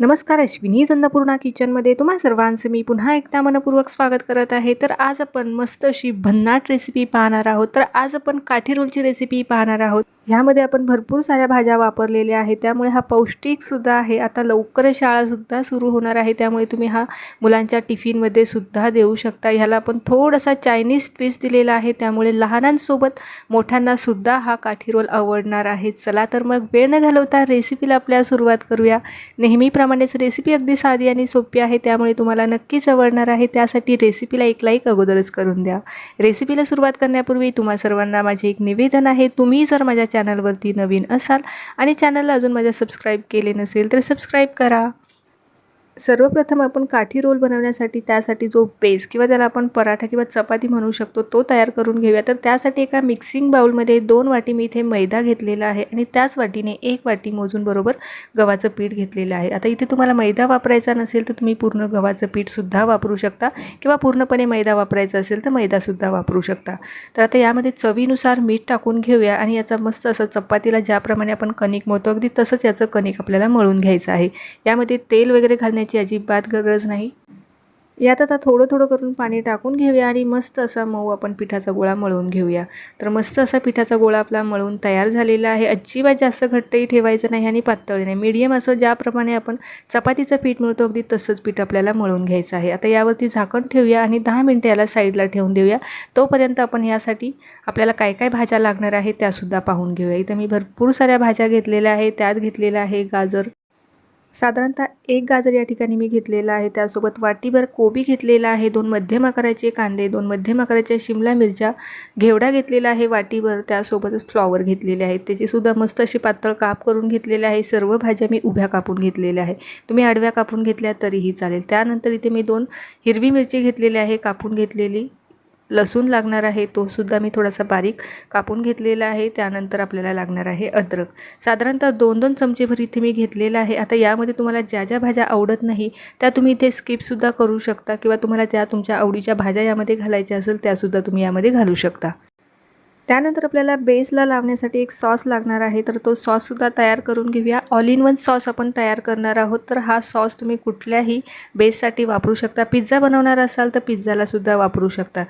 नमस्कार अश्विनी अन्नपूर्णा किचनमध्ये तुम्हा सर्वांचं मी पुन्हा एकदा मनपूर्वक स्वागत करत आहे. तर आज आपण मस्त अशी भन्नाट रेसिपी पाहणार आहोत. तर आज आपण काठी रोलची रेसिपी पाहणार आहोत. ह्यामध्ये आपण भरपूर साऱ्या भाज्या वापरलेल्या आहेत. त्यामुळे हा पौष्टिकसुद्धा आहे. आता लवकर शाळासुद्धा सुरू होणार आहे. त्यामुळे तुम्ही हा मुलांच्या टिफिनमध्ये सुद्धा देऊ शकता. ह्याला आपण थोडासा चायनीज ट्विस्ट दिलेला आहे. त्यामुळे लहानांसोबत मोठ्यांनासुद्धा हा काठी रोल आवडणार आहे. चला तर मग वेळ न घालवता रेसिपीला आपल्या सुरुवात करूया. नेहमीप्रमाणेच रेसिपी अगदी साधी आणि सोपी आहे त्यामुळे तुम्हाला नक्कीच आवडणार आहे. त्यासाठी रेसिपीला एक लाईक अगोदरच करून द्या. रेसिपीला सुरुवात करण्यापूर्वी तुम्हा सर्वांना माझे एक निवेदन आहे. तुम्ही जर माझ्या चॅनलवरती नवीन असाल आणि चॅनलला अजून माझ्या सबस्क्राईब केले नसेल तर सबस्क्राईब करा. सर्वप्रथम आपण काठी रोल बनवण्यासाठी त्यासाठी जो बेस किंवा त्याला आपण पराठा किंवा चपाती म्हणू शकतो तो तयार करून घेऊया. तर त्यासाठी एका मिक्सिंग बाउलमध्ये दोन वाटी मी इथे मैदा घेतलेला आहे आणि त्याच वाटीने एक वाटी मोजून बरोबर गव्हाचं पीठ घेतलेलं आहे. आता इथे तुम्हाला मैदा वापरायचा नसेल तर तुम्ही पूर्ण गव्हाचं पीठसुद्धा वापरू शकता किंवा पूर्णपणे मैदा वापरायचा असेल तर मैदासुद्धा वापरू शकता. तर आता यामध्ये चवीनुसार मीठ टाकून घेऊया आणि याचा मस्त असं चपातीला ज्याप्रमाणे आपण कणिक मळतो अगदी तसंच याचं कणिक आपल्याला मळून घ्यायचं आहे. यामध्ये तेल वगैरे घालण्याची अजिबात गरज नाही. यात आता थोडं थोडं करून पाणी टाकून घेऊया आणि मस्त असा मऊ आपण पिठाचा गोळा मळून घेऊया. तर मस्त असा पिठाचा गोळा आपला मळून तयार झालेला आहे. अजिबात जास्त घट्टही ठेवायचं नाही आणि पातळी नाही. मीडियम असं ज्याप्रमाणे आपण चपातीचं पीठ मिळतो अगदी तसंच पीठ आपल्याला मळून घ्यायचं आहे. आता यावरती झाकण ठेवूया आणि दहा मिनटं याला साईडला ठेवून देऊया. तोपर्यंत आपण यासाठी आपल्याला काय काय भाज्या लागणार आहे त्यासुद्धा पाहून घेऊया. इथं मी भरपूर साऱ्या भाज्या घेतलेल्या आहे त्यात घेतलेलं आहे गाजर साधारणतः एक गाजर या ठिकाणी मी घेतलेला आहे. त्यासोबत वाटीभर कोबी घेतलेला आहे. दोन मध्यम आकाराचे कांदे दोन मध्यम आकाराच्या शिमला मिरच्या घेवडा घेतलेला आहे वाटीभर. त्यासोबतच फ्लॉवर घेतलेले आहेत. त्याचीसुद्धा मस्त अशी पातळ काप करून घेतलेले आहे. सर्व भाज्या मी उभ्या कापून घेतलेल्या आहे. तुम्ही आडव्या कापून घेतल्या तरीही चालेल. त्यानंतर इथे मी दोन हिरवी मिरची घेतलेली आहे. कापून घेतलेली. लसूण लागणार आहे तो सुद्धा मी थोडासा बारीक कापून घेतलेला आहे त्यानंतर आपल्याला लागणार आहे अद्रक. साधारणतः दोन दोन चमचेभर इथे मी घेतलेला आहे. आता यामध्ये तुम्हाला ज्या ज्या भाज्या आवडत नाही त्या तुम्ही इथे स्किपसुद्धा करू शकता किंवा तुम्हाला ज्या तुमच्या आवडीच्या भाज्या यामध्ये घालायच्या असेल त्यासुद्धा तुम्ही यामध्ये घालू शकता. त्यानंतर आपल्याला बेसला लावण्यासाठी एक सॉस लागणार आहे तर तो सॉससुद्धा तयार करून घेऊया. ऑल इन वन सॉस आपण तयार करणार आहोत तर हा सॉस तुम्ही कुठल्याही बेससाठी वापरू शकता. पिझ्झा बनवणार असाल तर पिझ्झालासुद्धा वापरू शकता.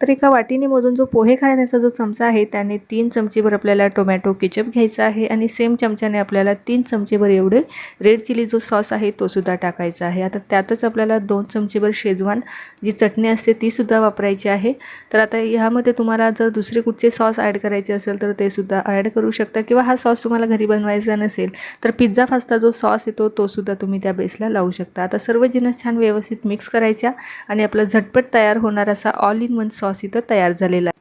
तर एका वाटीने मोजून जो पोहे खाण्याचा जो चमचा आहे त्याने तीन चमचेभर आपल्याला टोमॅटो केचप घ्यायचा आहे आणि सेम चमच्याने आपल्याला तीन चमचेभर एवढे रेड चिली जो सॉस आहे तो सुद्धा टाकायचा आहे. आता त्यातच आपल्याला दोन चमचेभर शेजवान जी चटणी असते तीसुद्धा वापरायची आहे. तर आता ह्यामध्ये तुम्हाला जर दुसरे कुठचे सॉस ॲड करायचे असेल तर ते सुद्धा ॲड करू शकता. किंवा हा सॉस तुम्हाला घरी बनवायचा नसेल तर पिझ्झा फास्ता जो सॉस येतो तो सुद्धा तुम्ही त्या बेसला लावू शकता. आता सर्व जिनस छान व्यवस्थित मिक्स करायच्या आणि आपला झटपट तयार होणार असा ऑल इन वन सॉस इथं तयार झालेला आहे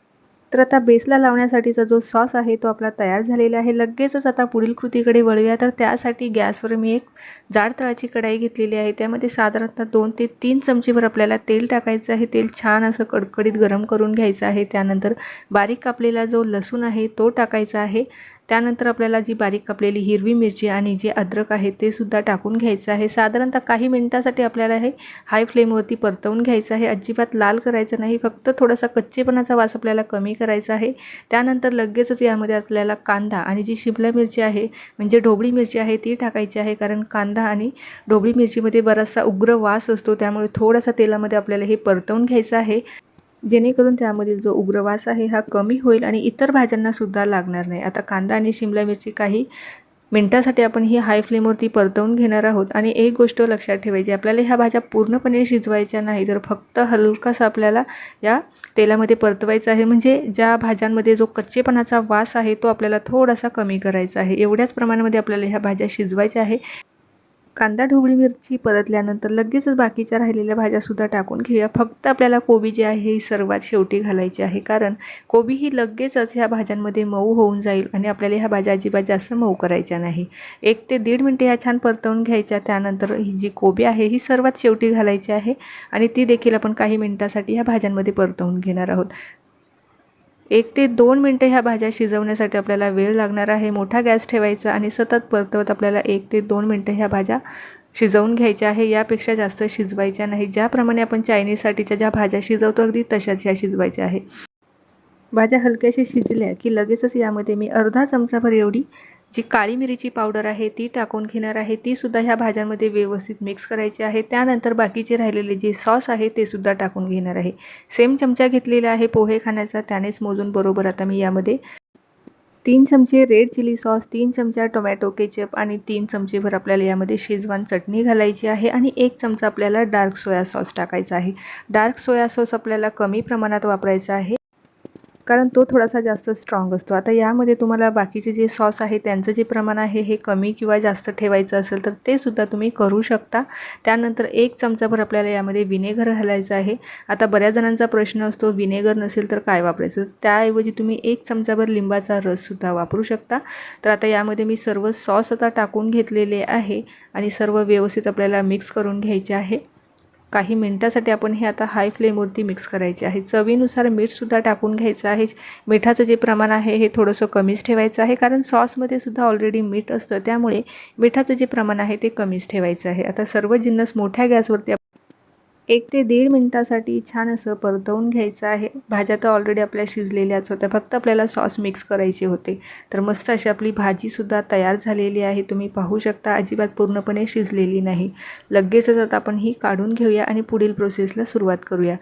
तर आता बेसला लावण्यासाठीचा जो सॉस आहे तो आपला तयार झालेला आहे. लगेचच आता पुढील कृतीकडे वळूया. तर त्यासाठी गॅसवर मी एक जाड तळाची कढाई घेतलेली आहे. त्यामध्ये साधारणतः दोन ते तीन चमचीभर आपल्याला तेल टाकायचं आहे. तेल छान असं कडकडीत गरम करून घ्यायचं आहे. त्यानंतर बारीक कापलेला जो लसूण आहे तो टाकायचा आहे. त्यानंतर आपल्याला जी बारीक कापलेली हिरवी मिरची आणि जे अद्रक आहे ते सुद्धा टाकून घ्यायचं आहे. साधारणतः काही मिनटासाठी आपल्याला हे हाय फ्लेमवरती परतवून घ्यायचं आहे. अजिबात लाल करायचं नाही. फक्त थोडासा कच्चेपणाचा वास आपल्याला कमी करायचा करायचं आहे. त्यानंतर लगेचच यामध्ये आपल्याला कांदा आणि जी शिमला मिरची आहे म्हणजे ढोबळी मिरची आहे ती टाकायची आहे. कारण कांदा आणि ढोबळी मिरचीमध्ये बराचसा उग्र वास असतो. त्यामुळे थोडासा तेलामध्ये आपल्याला हे परतवून घ्यायचं आहे. जेणेकरून त्यामधील जो उग्रवास आहे हा कमी होईल आणि इतर भाज्यांनासुद्धा लागणार नाही. आता कांदा आणि शिमला मिरची काही मिनटासाठी आपण ही हाय फ्लेमवरती परतवून घेणार आहोत. आणि एक गोष्ट लक्षात ठेवायची आपल्याला ह्या भाज्या पूर्णपणे शिजवायच्या नाही तर फक्त हलकासा आपल्याला या तेलामध्ये परतवायचं आहे. म्हणजे ज्या भाज्यांमध्ये जो कच्चेपणाचा वास आहे तो आपल्याला थोडासा कमी करायचा आहे. एवढ्याच प्रमाणामध्ये आपल्याला ह्या भाज्या शिजवायच्या आहे. कांदा ढोबळी मिरची परतल्यानंतर लगेचच बाकीच्या राहिलेल्या भाज्यासुद्धा टाकून घेऊया. फक्त आपल्याला कोबी जी आहे ही सर्वात शेवटी घालायची आहे. कारण कोबी ही लगेचच ह्या भाज्यांमध्ये मऊ होऊन जाईल आणि आपल्याला ह्या भाज्या अजिबात जास्त मऊ करायच्या नाही. एक ते दीड मिनटे ह्या छान परतवून घ्यायच्या. त्यानंतर ही जी कोबी आहे ही सर्वात शेवटी घालायची आहे आणि ती देखील आपण काही मिनटासाठी ह्या भाज्यांमध्ये परतवून घेणार आहोत. एक ते दोन मिनटं ह्या भाज्या शिजवण्यासाठी आपल्याला वेळ लागणार आहे. मोठा गॅस ठेवायचा आणि सतत परतवत आपल्याला एक ते दोन मिनटं ह्या भाज्या शिजवून घ्यायच्या आहे. यापेक्षा जास्त शिजवायच्या नाही. ज्याप्रमाणे आपण चायनीजसाठीच्या ज्या भाज्या शिजवतो अगदी तशाच ह्या शिजवायच्या आहे. भाज्या हलक्याशा शिजल्या की लगेचच यामध्ये मी अर्धा चमचाभर एवढी जी काळी मिरीची पावडर आहे ती टाकून घेणार आहे. ती सुद्धा ह्या भाज्यांमध्ये व्यवस्थित मिक्स करायची आहे. त्यानंतर बाकीचे राहिलेले जे सॉस आहे ते सुद्धा टाकून घेणार आहे. सेम चमचा घेतलेला आहे पोहे खाण्याचा त्यानेच मोजून बरोबर आता मी यामध्ये तीन चमचे रेड चिली सॉस तीन चमचा टोमॅटो केचप आणि तीन चमचेभर आपल्याला यामध्ये शेजवान चटणी घालायची आहे आणि एक चमचा आपल्याला डार्क सोया सॉस टाकायचा आहे. डार्क सोया सॉस आपल्याला कमी प्रमाणात वापरायचा आहे. कारण तो थोडासा जास्त स्ट्रॉंग असतो. आता यामध्ये तुम्हाला बाकीचे जे सॉस आहे त्यांचं जे प्रमाण आहे हे कमी किंवा जास्त ठेवायचं असेल तर ते सुद्धा तुम्ही करू शकता. त्यानंतर एक चमचाभर आपल्याला यामध्ये विनेगर घालायचं आहे. आता बऱ्याच जणांचा प्रश्न असतो विनेगर नसेल तर काय वापरायचं? त्याऐवजी तुम्ही एक चमचाभर लिंबाचा रससुद्धा वापरू शकता. तर आता यामध्ये मी सर्व सॉस आता टाकून घेतलेले आहे आणि सर्व व्यवस्थित आपल्याला मिक्स करून घ्यायचे आहे. काही मिनटासाठी आपण हे आता हाय फ्लेमवरती मिक्स करायचे आहे. चवीनुसार मीठसुद्धा टाकून घ्यायचं आहे. मिठाचं जे प्रमाण आहे हे थोडंसं कमीच ठेवायचं आहे. कारण सॉसमध्ये सुद्धा ऑलरेडी मीठ असतं. त्यामुळे मिठाचं जे प्रमाण आहे ते कमीच ठेवायचं आहे. आता सर्व जिन्नस मोठ्या गॅसवरती एक ते दीड मिनटासाठी छान असं परतवून घ्यायचं आहे. भाज्या तर ऑलरेडी आपल्या शिजलेल्याच होत्या. फक्त आपल्याला सॉस मिक्स करायचे होते. तर मस्त अशी आपली भाजीसुद्धा तयार झालेली आहे. तुम्ही पाहू शकता अजिबात पूर्णपणे शिजलेली नाही. लगेचच आता आपण ही काढून घेऊया आणि पुढील प्रोसेसला सुरुवात करूया.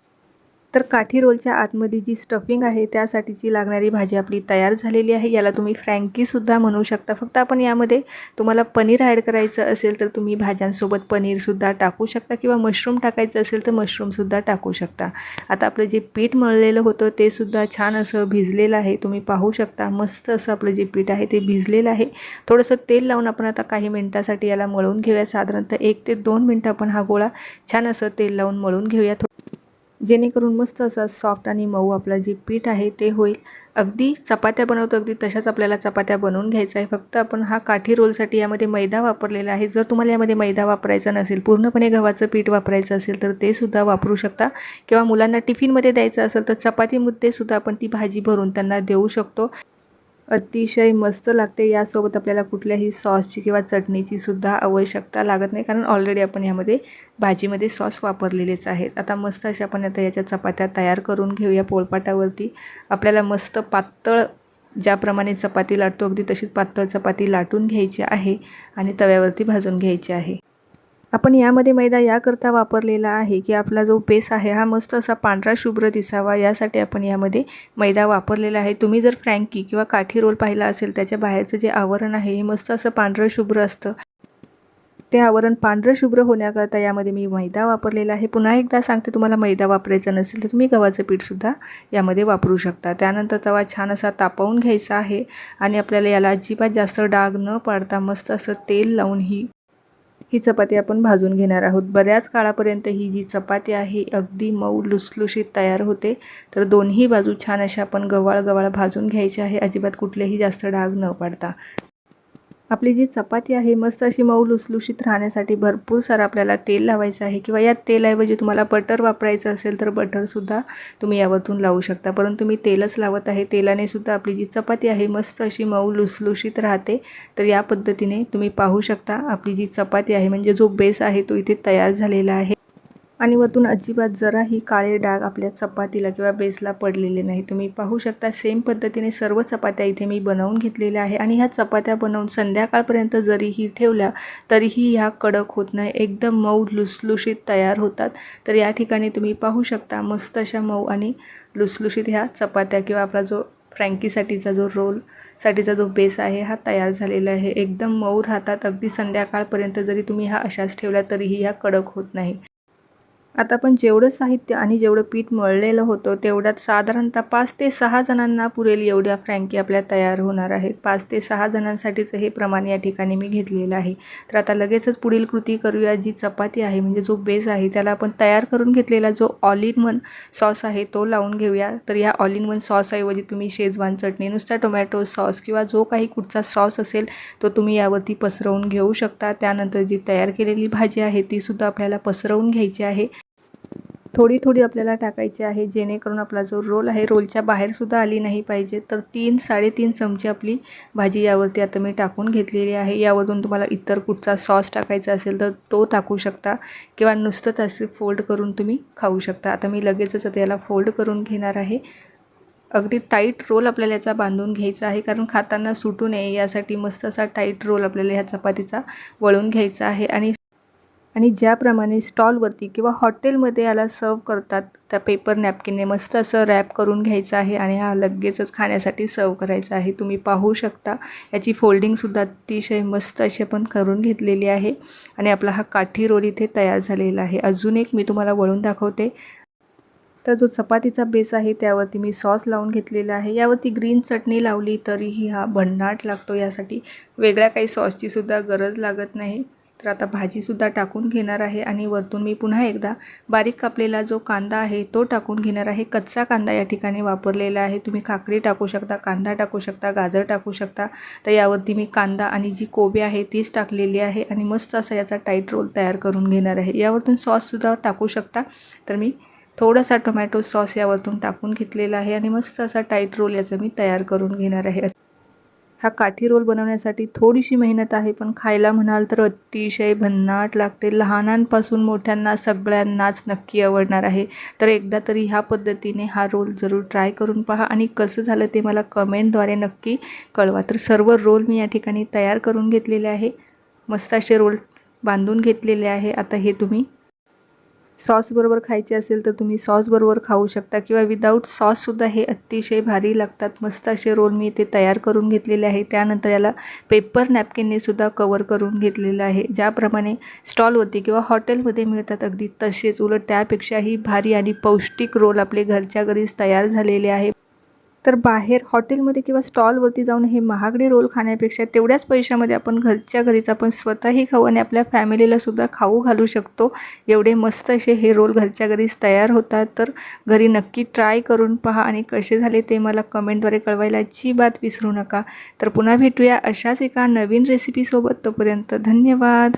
तर काठी रोलच्या आतमध्ये जी स्टफिंग आहे त्यासाठीची लागणारी भाजी आपली तयार झालेली आहे. याला तुम्ही फ्रँकीसुद्धा म्हणू शकता. फक्त आपण यामध्ये तुम्हाला पनीर ॲड करायचं असेल तर तुम्ही भाज्यांसोबत पनीरसुद्धा टाकू शकता किंवा मशरूम टाकायचं असेल तर मशरूमसुद्धा टाकू शकता. आता आपलं जे पीठ मळलेलं होतं ते सुद्धा छान असं भिजलेलं आहे. तुम्ही पाहू शकता मस्त असं आपलं जे पीठ आहे ते भिजलेलं आहे. थोडंसं तेल लावून आपण आता काही मिनटासाठी याला मळून घेऊया. साधारणतः एक ते दोन मिनटं आपण हा गोळा छान असं तेल लावून मळून घेऊया. जेणेकरून मस्त असा सॉफ्ट आणि मऊ आपलं जे पीठ आहे ते होईल. अगदी चपात्या बनवतो अगदी तशाच आपल्याला चपात्या बनवून घ्यायचा आहे फक्त आपण हा काठी रोलसाठी यामध्ये मैदा वापरलेला आहे. जर तुम्हाला यामध्ये मैदा वापरायचा नसेल पूर्णपणे गव्हाचं पीठ वापरायचं असेल तर ते सुद्धा वापरू शकता. किंवा मुलांना टिफिनमध्ये द्यायचं असेल तर चपातीमध्ये सुद्धा आपण ती भाजी भरून त्यांना देऊ शकतो. अतिशय मस्त लागते. यासोबत आपल्याला कुठल्याही सॉसची किंवा चटणीची सुद्धा आवश्यकता लागत नाही. कारण ऑलरेडी आपण यामध्ये भाजीमध्ये सॉस वापरलेलेच आहेत. आता मस्त अशा आपण आता याच्या चपात्या तयार करून घेऊया पोळपाटावरती. आपल्याला मस्त पातळ ज्याप्रमाणे चपाती लाटतो अगदी तशीच पातळ चपाती लाटून घ्यायची आहे आणि तव्यावरती भाजून घ्यायची आहे. आपण यामध्ये मैदा याकरता वापरलेला आहे की आपला जो बेस आहे हा मस्त असा पांढरा शुभ्र दिसावा. यासाठी आपण यामध्ये मैदा वापरलेला आहे. तुम्ही जर फ्रँकी किंवा काठी रोल पाहिला असेल त्याच्या बाहेरचं जे आवरण आहे हे मस्त असं पांढरं शुभ्र असतं. ते आवरण पांढरं शुभ्र होण्याकरता यामध्ये मी मैदा वापरलेला आहे. पुन्हा एकदा सांगते तुम्हाला मैदा वापरायचा नसेल तर तुम्ही गव्हाचं पीठसुद्धा यामध्ये वापरू शकता. त्यानंतर तवा छान असा तापवून घ्यायचा आहे आणि आपल्याला याला अजिबात जास्त डाग न पाडता मस्त असं तेल लावून ही ही चपाती आपण भाजून घेणार आहोत. बऱ्याच काळापर्यंत ही जी चपाती आहे अगदी मऊ लुसलुशीत तयार होते. तर दोन्ही बाजू छान अशा आपण गवाळ गवाळ भाजून घ्यायची आहे. अजिबात कुठलेही जास्त डाग न पाडता. आपली जी चपाती आहे मस्त अशी मऊ लुसलुशीत राहण्यासाठी भरपूर सारं आपल्याला तेल लावायचं आहे किंवा या तेलाऐवजी तुम्हाला बटर वापरायचं असेल तर बटरसुद्धा तुम्ही यावरतून लावू शकता. परंतु मी तेलच लावत आहे. तेलाने सुद्धा आपली जी चपाती आहे मस्त अशी मऊ लुसलुशीत राहते. तर या पद्धतीने तुम्ही पाहू शकता आपली जी चपाती आहे म्हणजे जो बेस आहे तो इथे तयार झालेला आहे. आणि वरतून अजिबात जराही काळे डाग आपल्या चपातीला किंवा बेसला पडलेले नाही. तुम्ही पाहू शकता सेम पद्धतीने सर्व चपात्या इथे मी बनवून घेतलेल्या आहे आणि ह्या चपात्या बनवून संध्याकाळपर्यंत जरीही ठेवल्या तरीही ह्या कडक होत नाही. एकदम मऊ लुसलुशीत तयार होतात. तर या ठिकाणी तुम्ही पाहू शकता मस्त अशा मऊ आणि लुसलुशीत ह्या चपात्या किंवा आपला जो फ्रँकीसाठीचा जो रोल साठीचा जो बेस आहे हा तयार झालेला आहे. एकदम मऊ राहतात. अगदी संध्याकाळपर्यंत जरी तुम्ही हा अशाच ठेवल्या तरीही ह्या कडक होत नाही. आता आपण जेवढं साहित्य आणि जेवढं पीठ मळलेलं होतं तेवढ्यात साधारणतः पाच ते सहा जणांना पुरेल एवढ्या फ्रँकी आपल्या तयार होणार आहेत. पाच ते सहा जणांसाठीचं हे प्रमाण या ठिकाणी मी घेतलेलं आहे. तर आता लगेचच पुढील कृती करूया जी चपाती आहे म्हणजे जो बेस आहे त्याला आपण तयार करून घेतलेला जो ऑल इन वन सॉस आहे तो लावून घेऊया. तर या ऑल इन वन सॉसऐवजी तुम्ही शेजवान चटणी नुसता टोमॅटो सॉस किंवा जो काही कुठचा सॉस असेल तो तुम्ही यावरती पसरवून घेऊ शकता. त्यानंतर जी तयार केलेली भाजी आहे तीसुद्धा आपल्याला पसरवून घ्यायची आहे. थोडी थोडी आपल्याला टाकायची आहे जेणेकरून आपला जो रोल आहे रोलच्या बाहेरसुद्धा आली नाही पाहिजे. तर तीन साडेतीन चमचे आपली भाजी यावरती आता मी टाकून घेतलेली आहे. यावरून तुम्हाला इतर कुठचा सॉस टाकायचा असेल तर तो टाकू शकता किंवा नुसतंच असे फोल्ड करून तुम्ही खाऊ शकता. आता मी लगेचच आता याला फोल्ड करून घेणार आहे. अगदी टाईट रोल आपल्याला याचा बांधून घ्यायचा आहे कारण खाताना सुटू नये. यासाठी मस्त असा टाईट रोल आपल्याला ह्या चपातीचा वळून घ्यायचा आहे. आणि आणि ज्याप्रमाणे स्टॉलवरती किंवा हॉटेलमध्ये याला सर्व करतात त्या पेपर नॅपकिनने मस्त असं रॅप करून घ्यायचं आहे आणि हा लगेचच खाण्यासाठी सर्व करायचा आहे. तुम्ही पाहू शकता याची फोल्डिंगसुद्धा अतिशय मस्त अशी आपण करून घेतलेली आहे आणि आपला हा काठी रोल इथे तयार झालेला आहे. अजून एक मी तुम्हाला वळून दाखवते. तर जो चपातीचा बेस आहे त्यावरती मी सॉस लावून घेतलेला आहे. यावरती ग्रीन चटणी लावली तरीही हा भन्नाट लागतो यासाठी. वेगळ्या काही सॉसचीसुद्धा गरज लागत नाही. तर आता भाजीसुद्धा टाकून घेणार आहे आणि वरतून मी पुन्हा एकदा बारीक कापलेला जो कांदा आहे तो टाकून घेणार आहे. कच्चा कांदा या ठिकाणी वापरलेला आहे. तुम्ही काकडी टाकू शकता कांदा टाकू शकता गाजर टाकू शकता. तर यावरती मी कांदा आणि जी कोबी आहे तीच टाकलेली आहे आणि मस्त असा याचा टाईट रोल तयार करून घेणार आहे. यावरतून सॉससुद्धा टाकू शकता. तर मी थोडासा टोमॅटो सॉस यावरतून टाकून घेतलेला आहे आणि मस्त असा टाईट रोल याचा मी तयार करून घेणार आहे. हा काठी रोल बनवण्यासाठी थोडीशी मेहनत आहे पण खायला म्हणाल तर अतिशय भन्नाट लागते. लहानांपासून मोठ्यांना सगळ्यांनाच नक्की आवडणार आहे. तर एकदा तरी ह्या पद्धतीने हा रोल जरूर ट्राय करून पहा आणि कसं झालं ते मला कमेंटद्वारे नक्की कळवा. तर सर्व रोल मी या ठिकाणी तयार करून घेतलेले आहे. मस्त असे रोल बांधून घेतलेले आहे. आता हे तुम्ही सॉसबरोबर खायचे असेल तर तुम्ही सॉसबरोबर खाऊ शकता किंवा विदाऊट सॉससुद्धा हे अतिशय भारी लागतात. मस्त असे रोल मी इथे तयार करून घेतलेले आहे. त्यानंतर याला पेपर नॅपकिनने सुद्धा कवर करून घेतलेलं आहे. ज्याप्रमाणे स्टॉलवरती किंवा हॉटेलमध्ये मिळतात अगदी तसेच उलट त्यापेक्षाही भारी आणि पौष्टिक रोल आपले घरच्या घरीच तयार झालेले आहे. तर बाहेर हॉटेलमध्ये किंवा स्टॉलवरती जाऊन हे महागडे रोल खाण्यापेक्षा तेवढ्याच पैशामध्ये आपण घरच्या घरीच आपण स्वतःही खाऊ आणि आपल्या फॅमिलीलासुद्धा खाऊ घालू शकतो. एवढे मस्त असे हे रोल घरच्या घरीच तयार होतात. तर घरी नक्की ट्राय करून पहा आणि कसे झाले ते मला कमेंटद्वारे कळवायला अजिबात विसरू नका. तर पुन्हा भेटूया अशाच एका नवीन रेसिपीसोबत तोपर्यंत धन्यवाद.